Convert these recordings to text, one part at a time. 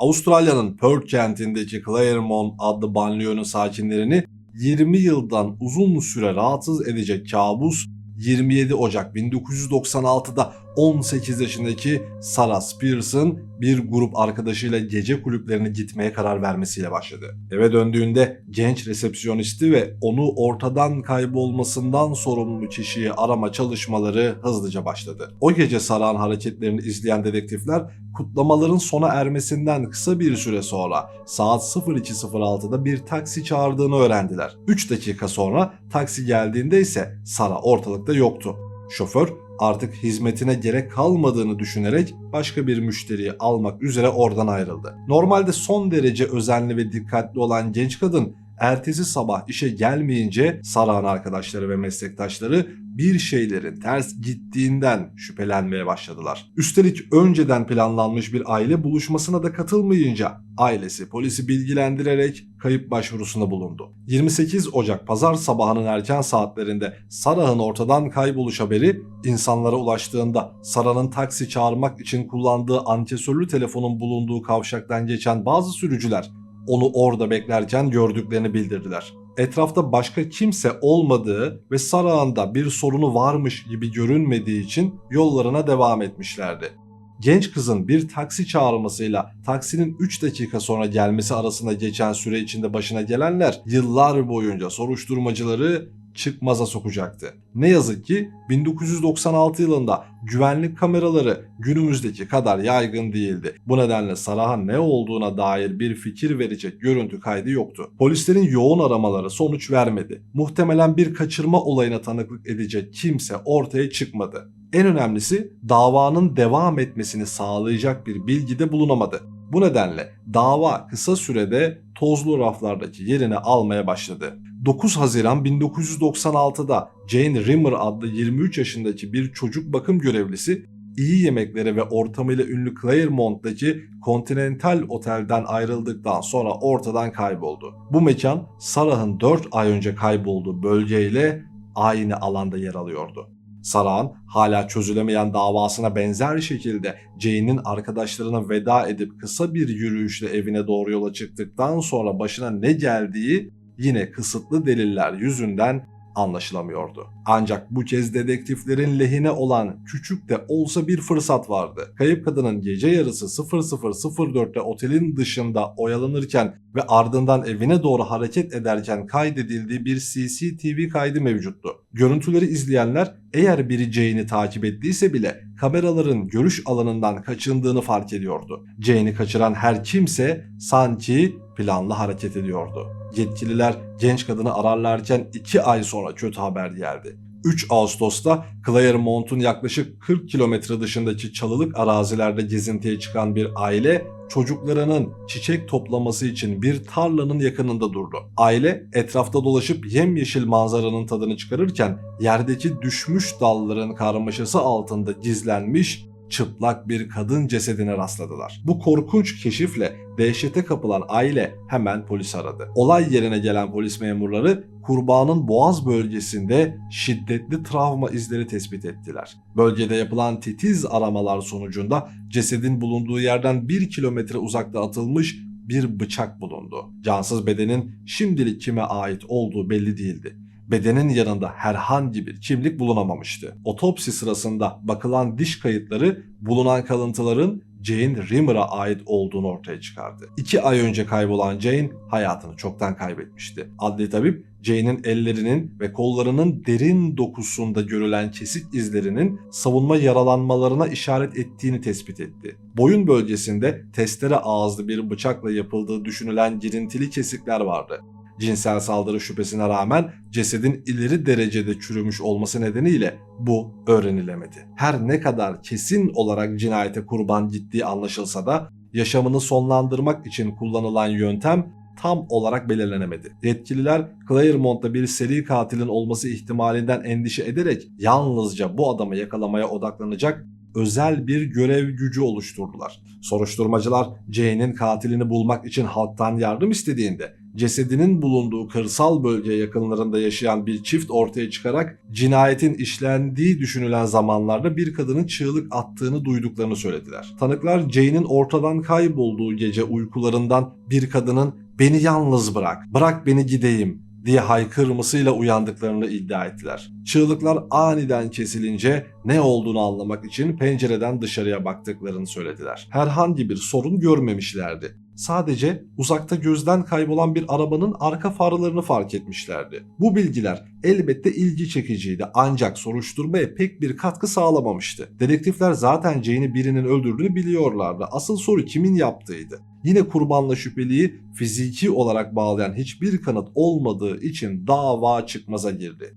Avustralya'nın Perth kentindeki Claremont adlı banliyonun sakinlerini 20 yıldan uzun süre rahatsız edecek kabus 27 Ocak 1996'da 18 yaşındaki Sarah Spears'ın bir grup arkadaşıyla gece kulüplerine gitmeye karar vermesiyle başladı. Eve döndüğünde genç resepsiyonisti ve onu ortadan kaybolmasından sorumlu kişiyi arama çalışmaları hızlıca başladı. O gece Sarah'ın hareketlerini izleyen dedektifler kutlamaların sona ermesinden kısa bir süre sonra saat 02.06'da bir taksi çağırdığını öğrendiler. 3 dakika sonra taksi geldiğinde ise Sarah ortalıkta yoktu. Şoför artık hizmetine gerek kalmadığını düşünerek başka bir müşteriyi almak üzere oradan ayrıldı. Normalde son derece özenli ve dikkatli olan genç kadın ertesi sabah işe gelmeyince Sarah'ın arkadaşları ve meslektaşları bir şeylerin ters gittiğinden şüphelenmeye başladılar. Üstelik önceden planlanmış bir aile buluşmasına da katılmayınca ailesi polisi bilgilendirerek kayıp başvurusunda bulundu. 28 Ocak pazar sabahının erken saatlerinde Sarah'ın ortadan kayboluş haberi insanlara ulaştığında Sarah'ın taksi çağırmak için kullandığı ankesörlü telefonun bulunduğu kavşaktan geçen bazı sürücüler onu orada beklerken gördüklerini bildirdiler. Etrafta başka kimse olmadığı ve Sarah'ın da bir sorunu varmış gibi görünmediği için yollarına devam etmişlerdi. Genç kızın bir taksi çağırmasıyla taksinin 3 dakika sonra gelmesi arasında geçen süre içinde başına gelenler yıllar boyunca soruşturmacıları çıkmaza sokacaktı. Ne yazık ki 1996 yılında güvenlik kameraları günümüzdeki kadar yaygın değildi. Bu nedenle Sarah'ın ne olduğuna dair bir fikir verecek görüntü kaydı yoktu. Polislerin yoğun aramaları sonuç vermedi. Muhtemelen bir kaçırma olayına tanıklık edecek kimse ortaya çıkmadı. En önemlisi davanın devam etmesini sağlayacak bir bilgi de bulunamadı. Bu nedenle dava kısa sürede tozlu raflardaki yerini almaya başladı. 9 Haziran 1996'da Jane Rimmer adlı 23 yaşındaki bir çocuk bakım görevlisi iyi yemeklere ve ortamıyla ünlü Claremont'taki Continental Otel'den ayrıldıktan sonra ortadan kayboldu. Bu mekan Sarah'ın 4 ay önce kaybolduğu bölgeyle aynı alanda yer alıyordu. Sarah'ın hala çözülemeyen davasına benzer şekilde Jane'in arkadaşlarına veda edip kısa bir yürüyüşle evine doğru yola çıktıktan sonra başına ne geldiği yine kısıtlı deliller yüzünden anlaşılamıyordu. Ancak bu kez dedektiflerin lehine olan küçük de olsa bir fırsat vardı. Kayıp kadının gece yarısı 00.04'te otelin dışında oyalanırken ve ardından evine doğru hareket ederken kaydedildiği bir CCTV kaydı mevcuttu. Görüntüleri izleyenler eğer biri Jane'i takip ettiyse bile kameraların görüş alanından kaçındığını fark ediyordu. Jane'i kaçıran her kimse sanki planlı hareket ediyordu. Yetkililer genç kadını ararlarken 2 ay sonra kötü haber geldi. 3 Ağustos'ta Claremont'un yaklaşık 40 kilometre dışındaki çalılık arazilerde gezintiye çıkan bir aile çocuklarının çiçek toplaması için bir tarlanın yakınında durdu. Aile etrafta dolaşıp yemyeşil manzaranın tadını çıkarırken yerdeki düşmüş dalların karmaşası altında gizlenmiş çıplak bir kadın cesedine rastladılar. Bu korkunç keşifle dehşete kapılan aile hemen polis aradı. Olay yerine gelen polis memurları kurbanın boğaz bölgesinde şiddetli travma izleri tespit ettiler. Bölgede yapılan titiz aramalar sonucunda cesedin bulunduğu yerden 1 kilometre uzakta atılmış bir bıçak bulundu. Cansız bedenin şimdilik kime ait olduğu belli değildi bedenin yanında herhangi bir kimlik bulunamamıştı. Otopsi sırasında bakılan diş kayıtları bulunan kalıntıların Jane Rimmer'a ait olduğunu ortaya çıkardı. İki ay önce kaybolan Jane hayatını çoktan kaybetmişti. Adli tabip Jane'in ellerinin ve kollarının derin dokusunda görülen kesik izlerinin savunma yaralanmalarına işaret ettiğini tespit etti. Boyun bölgesinde testere ağızlı bir bıçakla yapıldığı düşünülen girintili kesikler vardı. Cinsel saldırı şüphesine rağmen cesedin ileri derecede çürümüş olması nedeniyle bu öğrenilemedi. Her ne kadar kesin olarak cinayete kurban gittiği anlaşılsa da yaşamını sonlandırmak için kullanılan yöntem tam olarak belirlenemedi. Yetkililer Claremont'ta bir seri katilin olması ihtimalinden endişe ederek yalnızca bu adamı yakalamaya odaklanacak özel bir görev gücü oluşturdular. Soruşturmacılar Jane'in katilini bulmak için halktan yardım istediğinde cesedinin bulunduğu kırsal bölge yakınlarında yaşayan bir çift ortaya çıkarak cinayetin işlendiği düşünülen zamanlarda bir kadının çığlık attığını duyduklarını söylediler. Tanıklar Jane'in ortadan kaybolduğu gece uykularından bir kadının beni yalnız bırak, bırak beni gideyim diye haykırmasıyla uyandıklarını iddia ettiler. Çığlıklar aniden kesilince ne olduğunu anlamak için pencereden dışarıya baktıklarını söylediler. Herhangi bir sorun görmemişlerdi. Sadece uzakta gözden kaybolan bir arabanın arka farlarını fark etmişlerdi. Bu bilgiler elbette ilgi çekiciydi ancak soruşturmaya pek bir katkı sağlamamıştı. Dedektifler zaten Jane'i birinin öldürdüğünü biliyorlardı. Asıl soru kimin yaptığıydı. Yine kurbanla şüpheliyi fiziki olarak bağlayan hiçbir kanıt olmadığı için dava çıkmaza girdi.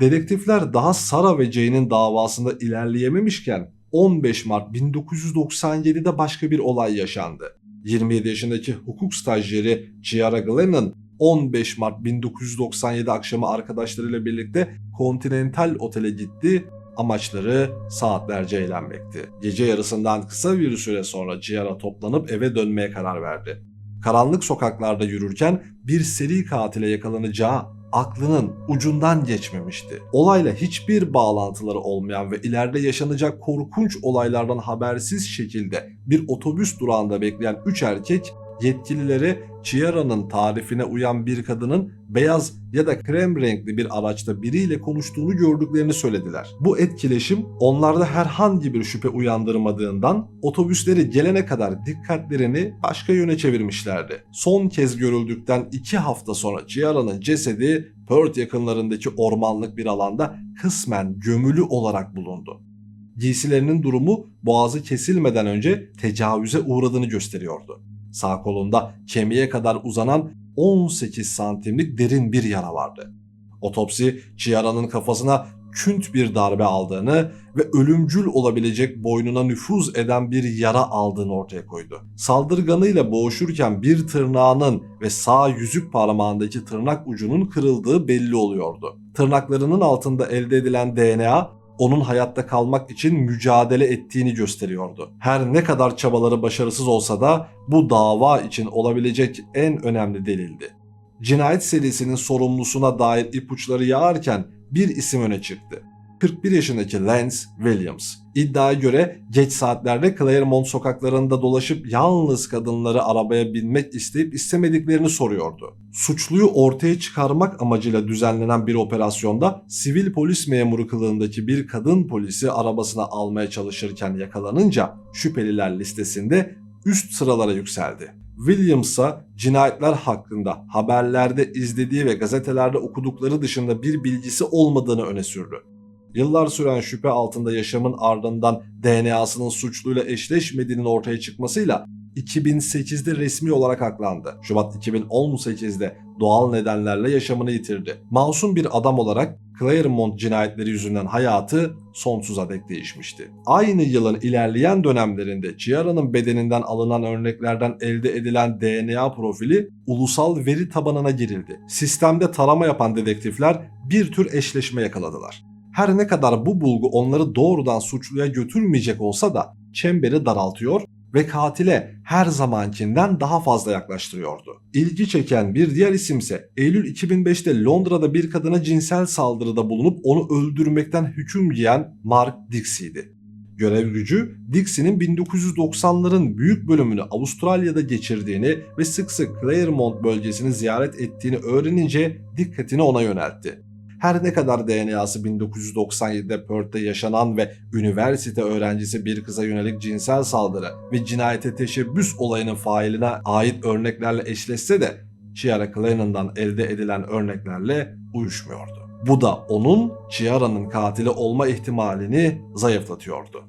Dedektifler daha Sara ve Jane'in davasında ilerleyememişken 15 Mart 1997'de başka bir olay yaşandı. 27 yaşındaki hukuk stajyeri Ciara Glennon 15 Mart 1997 akşamı arkadaşlarıyla birlikte Continental Otel'e gitti. Amaçları saatlerce eğlenmekti. Gece yarısından kısa bir süre sonra Ciara toplanıp eve dönmeye karar verdi. Karanlık sokaklarda yürürken bir seri katile yakalanacağı aklının ucundan geçmemişti. Olayla hiçbir bağlantıları olmayan ve ileride yaşanacak korkunç olaylardan habersiz şekilde bir otobüs durağında bekleyen 3 erkek yetkililere Chiara'nın tarifine uyan bir kadının beyaz ya da krem renkli bir araçta biriyle konuştuğunu gördüklerini söylediler. Bu etkileşim onlarda herhangi bir şüphe uyandırmadığından otobüsleri gelene kadar dikkatlerini başka yöne çevirmişlerdi. Son kez görüldükten 2 hafta sonra Chiara'nın cesedi Perth yakınlarındaki ormanlık bir alanda kısmen gömülü olarak bulundu. Giysilerinin durumu boğazı kesilmeden önce tecavüze uğradığını gösteriyordu. Sağ kolunda kemiğe kadar uzanan 18 santimlik derin bir yara vardı. Otopsi Chiara'nın kafasına künt bir darbe aldığını ve ölümcül olabilecek boynuna nüfuz eden bir yara aldığını ortaya koydu. Saldırganıyla boğuşurken bir tırnağının ve sağ yüzük parmağındaki tırnak ucunun kırıldığı belli oluyordu. Tırnaklarının altında elde edilen DNA onun hayatta kalmak için mücadele ettiğini gösteriyordu. Her ne kadar çabaları başarısız olsa da bu dava için olabilecek en önemli delildi. Cinayet serisinin sorumlusuna dair ipuçları yağarken bir isim öne çıktı. 41 yaşındaki Lance Williams. İddiaya göre geç saatlerde Claremont sokaklarında dolaşıp yalnız kadınları arabaya binmek isteyip istemediklerini soruyordu. Suçluyu ortaya çıkarmak amacıyla düzenlenen bir operasyonda sivil polis memuru kılığındaki bir kadın polisi arabasına almaya çalışırken yakalanınca şüpheliler listesinde üst sıralara yükseldi. Williams'a cinayetler hakkında haberlerde izlediği ve gazetelerde okudukları dışında bir bilgisi olmadığını öne sürdü. Yıllar süren şüphe altında yaşamın ardından DNA'sının suçluyla eşleşmediğinin ortaya çıkmasıyla 2008'de resmi olarak aklandı. Şubat 2018'de doğal nedenlerle yaşamını yitirdi. Masum bir adam olarak Claremont cinayetleri yüzünden hayatı sonsuza dek değişmişti. Aynı yılın ilerleyen dönemlerinde Ciara'nın bedeninden alınan örneklerden elde edilen DNA profili ulusal veri tabanına girildi. Sistemde tarama yapan dedektifler bir tür eşleşme yakaladılar. Her ne kadar bu bulgu onları doğrudan suçluya götürmeyecek olsa da çemberi daraltıyor ve katile her zamankinden daha fazla yaklaştırıyordu. İlgi çeken bir diğer isimse Eylül 2005'te Londra'da bir kadına cinsel saldırıda bulunup onu öldürmekten hüküm giyen Mark Dixie'ydi. Görev gücü Dixie'nin 1990'ların büyük bölümünü Avustralya'da geçirdiğini ve sık sık Claremont bölgesini ziyaret ettiğini öğrenince dikkatini ona yöneltti her ne kadar DNA'sı 1997'de Perth'te yaşanan ve üniversite öğrencisi bir kıza yönelik cinsel saldırı ve cinayete teşebbüs olayının failine ait örneklerle eşleşse de Chiara Clennon'dan elde edilen örneklerle uyuşmuyordu. Bu da onun Chiara'nın katili olma ihtimalini zayıflatıyordu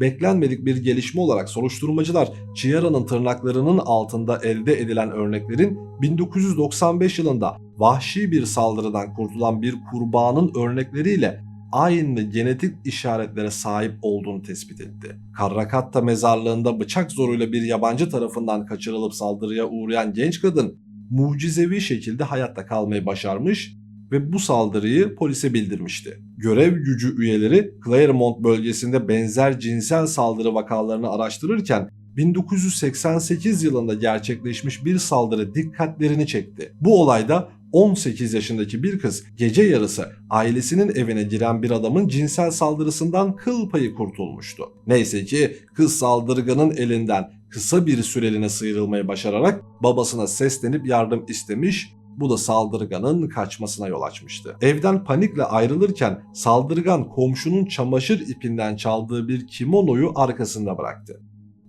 beklenmedik bir gelişme olarak soruşturmacılar Chiara'nın tırnaklarının altında elde edilen örneklerin 1995 yılında vahşi bir saldırıdan kurtulan bir kurbanın örnekleriyle aynı genetik işaretlere sahip olduğunu tespit etti. Karrakatta mezarlığında bıçak zoruyla bir yabancı tarafından kaçırılıp saldırıya uğrayan genç kadın mucizevi şekilde hayatta kalmayı başarmış ve bu saldırıyı polise bildirmişti. Görev gücü üyeleri Claremont bölgesinde benzer cinsel saldırı vakalarını araştırırken 1988 yılında gerçekleşmiş bir saldırı dikkatlerini çekti. Bu olayda 18 yaşındaki bir kız gece yarısı ailesinin evine giren bir adamın cinsel saldırısından kıl payı kurtulmuştu. Neyse ki kız saldırganın elinden kısa bir süreliğine sıyrılmayı başararak babasına seslenip yardım istemiş bu da saldırganın kaçmasına yol açmıştı. Evden panikle ayrılırken saldırgan komşunun çamaşır ipinden çaldığı bir kimonoyu arkasında bıraktı.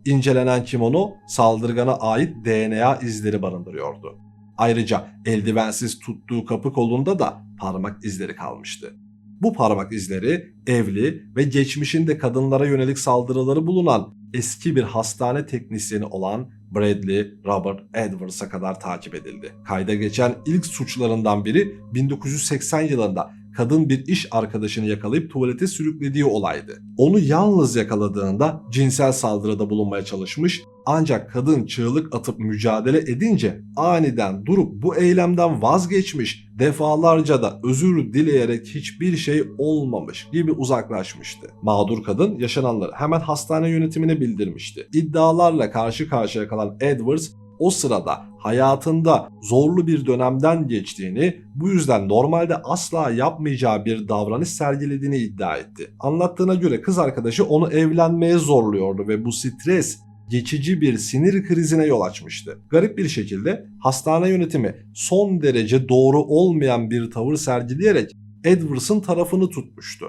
İncelenen kimono saldırgana ait DNA izleri barındırıyordu. Ayrıca eldivensiz tuttuğu kapı kolunda da parmak izleri kalmıştı. Bu parmak izleri evli ve geçmişinde kadınlara yönelik saldırıları bulunan eski bir hastane teknisyeni olan Bradley Robert Edwards'a kadar takip edildi. Kayda geçen ilk suçlarından biri 1980 yılında kadın bir iş arkadaşını yakalayıp tuvalete sürüklediği olaydı. Onu yalnız yakaladığında cinsel saldırıda bulunmaya çalışmış ancak kadın çığlık atıp mücadele edince aniden durup bu eylemden vazgeçmiş, defalarca da özür dileyerek hiçbir şey olmamış gibi uzaklaşmıştı. Mağdur kadın yaşananları hemen hastane yönetimine bildirmişti. İddialarla karşı karşıya kalan Edwards o sırada hayatında zorlu bir dönemden geçtiğini, bu yüzden normalde asla yapmayacağı bir davranış sergilediğini iddia etti. Anlattığına göre kız arkadaşı onu evlenmeye zorluyordu ve bu stres geçici bir sinir krizine yol açmıştı. Garip bir şekilde hastane yönetimi son derece doğru olmayan bir tavır sergileyerek Edwards'ın tarafını tutmuştu.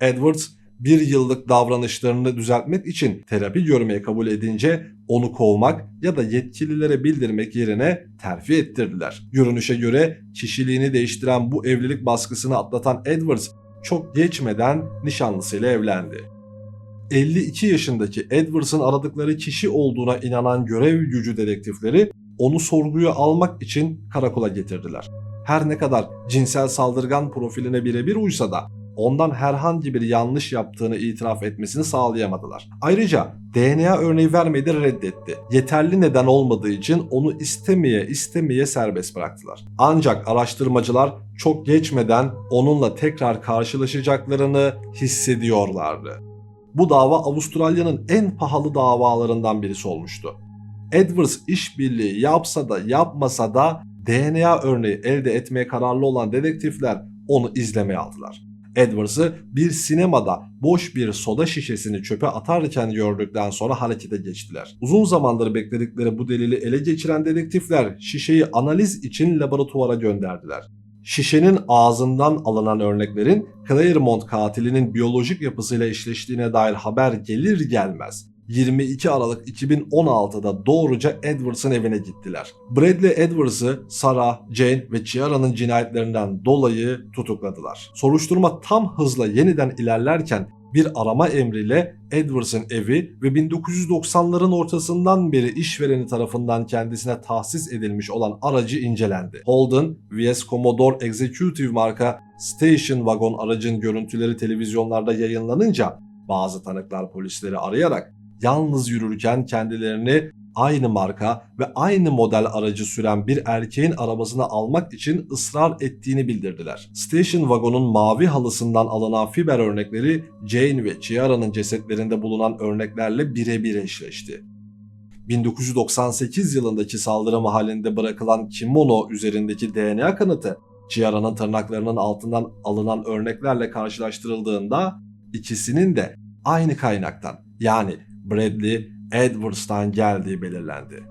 Edwards bir yıllık davranışlarını düzeltmek için terapi görmeye kabul edince onu kovmak ya da yetkililere bildirmek yerine terfi ettirdiler. Görünüşe göre kişiliğini değiştiren bu evlilik baskısını atlatan Edwards çok geçmeden nişanlısıyla evlendi. 52 yaşındaki Edwards'ın aradıkları kişi olduğuna inanan görev gücü dedektifleri onu sorguya almak için karakola getirdiler. Her ne kadar cinsel saldırgan profiline birebir uysa da ondan herhangi bir yanlış yaptığını itiraf etmesini sağlayamadılar. Ayrıca DNA örneği vermeyi de reddetti. Yeterli neden olmadığı için onu istemeye istemeye serbest bıraktılar. Ancak araştırmacılar çok geçmeden onunla tekrar karşılaşacaklarını hissediyorlardı. Bu dava Avustralya'nın en pahalı davalarından birisi olmuştu. Edwards işbirliği yapsa da yapmasa da DNA örneği elde etmeye kararlı olan dedektifler onu izlemeye aldılar. Edwards'ı bir sinemada boş bir soda şişesini çöpe atarken gördükten sonra harekete geçtiler. Uzun zamandır bekledikleri bu delili ele geçiren dedektifler şişeyi analiz için laboratuvara gönderdiler. Şişenin ağzından alınan örneklerin Claremont katilinin biyolojik yapısıyla eşleştiğine dair haber gelir gelmez 22 Aralık 2016'da doğruca Edwards'ın evine gittiler. Bradley Edwards'ı Sarah, Jane ve Ciara'nın cinayetlerinden dolayı tutukladılar. Soruşturma tam hızla yeniden ilerlerken bir arama emriyle Edwards'ın evi ve 1990'ların ortasından beri işvereni tarafından kendisine tahsis edilmiş olan aracı incelendi. Holden, VS Commodore Executive marka Station Wagon aracın görüntüleri televizyonlarda yayınlanınca bazı tanıklar polisleri arayarak yalnız yürürken kendilerini aynı marka ve aynı model aracı süren bir erkeğin arabasına almak için ısrar ettiğini bildirdiler. Station Wagon'un mavi halısından alınan fiber örnekleri Jane ve Ciara'nın cesetlerinde bulunan örneklerle birebir eşleşti. 1998 yılındaki saldırı mahallinde bırakılan kimono üzerindeki DNA kanıtı Ciara'nın tırnaklarının altından alınan örneklerle karşılaştırıldığında ikisinin de aynı kaynaktan yani Bradley Edwards'tan geldiği belirlendi.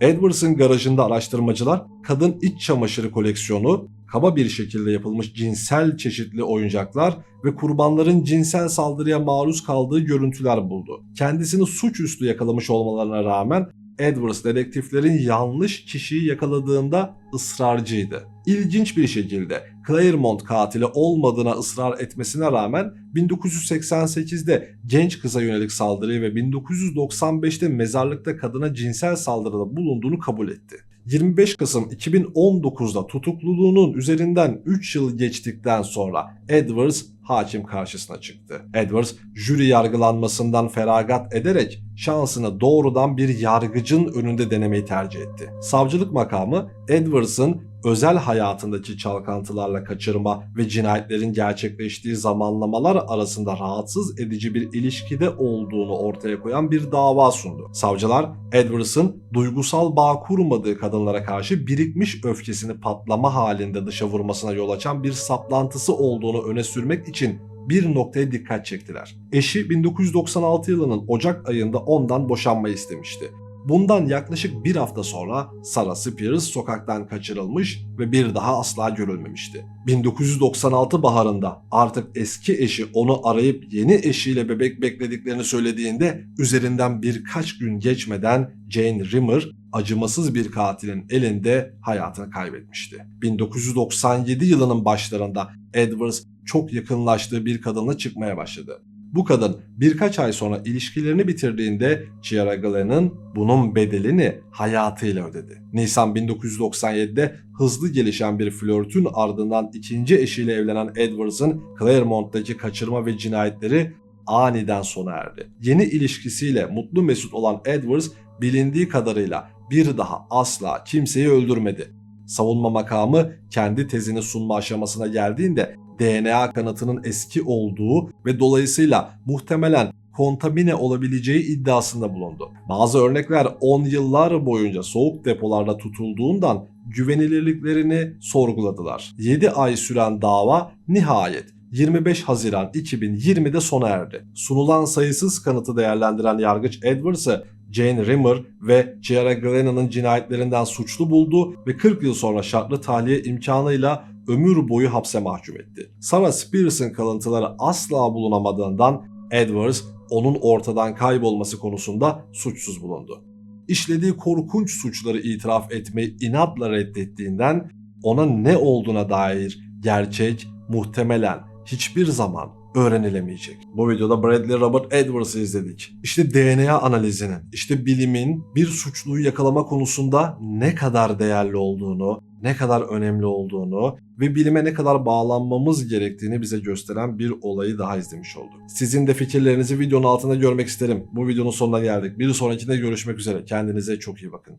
Edwards'ın garajında araştırmacılar kadın iç çamaşırı koleksiyonu, kaba bir şekilde yapılmış cinsel çeşitli oyuncaklar ve kurbanların cinsel saldırıya maruz kaldığı görüntüler buldu. Kendisini suçüstü yakalamış olmalarına rağmen Edwards dedektiflerin yanlış kişiyi yakaladığında ısrarcıydı. İlginç bir şekilde Claremont katili olmadığına ısrar etmesine rağmen 1988'de genç kıza yönelik saldırıyı ve 1995'te mezarlıkta kadına cinsel saldırıda bulunduğunu kabul etti. 25 Kasım 2019'da tutukluluğunun üzerinden 3 yıl geçtikten sonra Edwards hakim karşısına çıktı. Edwards jüri yargılanmasından feragat ederek şansını doğrudan bir yargıcın önünde denemeyi tercih etti. Savcılık makamı Edwards'ın özel hayatındaki çalkantılarla kaçırma ve cinayetlerin gerçekleştiği zamanlamalar arasında rahatsız edici bir ilişkide olduğunu ortaya koyan bir dava sundu. Savcılar Edwards'ın duygusal bağ kurmadığı kadınlara karşı birikmiş öfkesini patlama halinde dışa vurmasına yol açan bir saplantısı olduğunu öne sürmek için bir noktaya dikkat çektiler. Eşi 1996 yılının Ocak ayında ondan boşanmayı istemişti. Bundan yaklaşık bir hafta sonra Sarah Spears sokaktan kaçırılmış ve bir daha asla görülmemişti. 1996 baharında artık eski eşi onu arayıp yeni eşiyle bebek beklediklerini söylediğinde üzerinden birkaç gün geçmeden Jane Rimmer acımasız bir katilin elinde hayatını kaybetmişti. 1997 yılının başlarında Edwards çok yakınlaştığı bir kadınla çıkmaya başladı. Bu kadın birkaç ay sonra ilişkilerini bitirdiğinde Ciara Glenn'ın bunun bedelini hayatıyla ödedi. Nisan 1997'de hızlı gelişen bir flörtün ardından ikinci eşiyle evlenen Edwards'ın Claremont'taki kaçırma ve cinayetleri aniden sona erdi. Yeni ilişkisiyle mutlu mesut olan Edwards bilindiği kadarıyla bir daha asla kimseyi öldürmedi. Savunma makamı kendi tezini sunma aşamasına geldiğinde DNA kanıtının eski olduğu ve dolayısıyla muhtemelen kontamine olabileceği iddiasında bulundu. Bazı örnekler 10 yıllar boyunca soğuk depolarda tutulduğundan güvenilirliklerini sorguladılar. 7 ay süren dava nihayet 25 Haziran 2020'de sona erdi. Sunulan sayısız kanıtı değerlendiren yargıç Edwards'ı Jane Rimmer ve Ciara Glennon'ın cinayetlerinden suçlu buldu ve 40 yıl sonra şartlı tahliye imkanıyla ömür boyu hapse mahkum etti. Sarah Spears'ın kalıntıları asla bulunamadığından Edwards onun ortadan kaybolması konusunda suçsuz bulundu. İşlediği korkunç suçları itiraf etmeyi inatla reddettiğinden ona ne olduğuna dair gerçek muhtemelen hiçbir zaman öğrenilemeyecek. Bu videoda Bradley Robert Edwards'ı izledik. İşte DNA analizinin, işte bilimin bir suçluyu yakalama konusunda ne kadar değerli olduğunu, ne kadar önemli olduğunu ve bilime ne kadar bağlanmamız gerektiğini bize gösteren bir olayı daha izlemiş olduk. Sizin de fikirlerinizi videonun altında görmek isterim. Bu videonun sonuna geldik. Bir sonrakinde görüşmek üzere. Kendinize çok iyi bakın.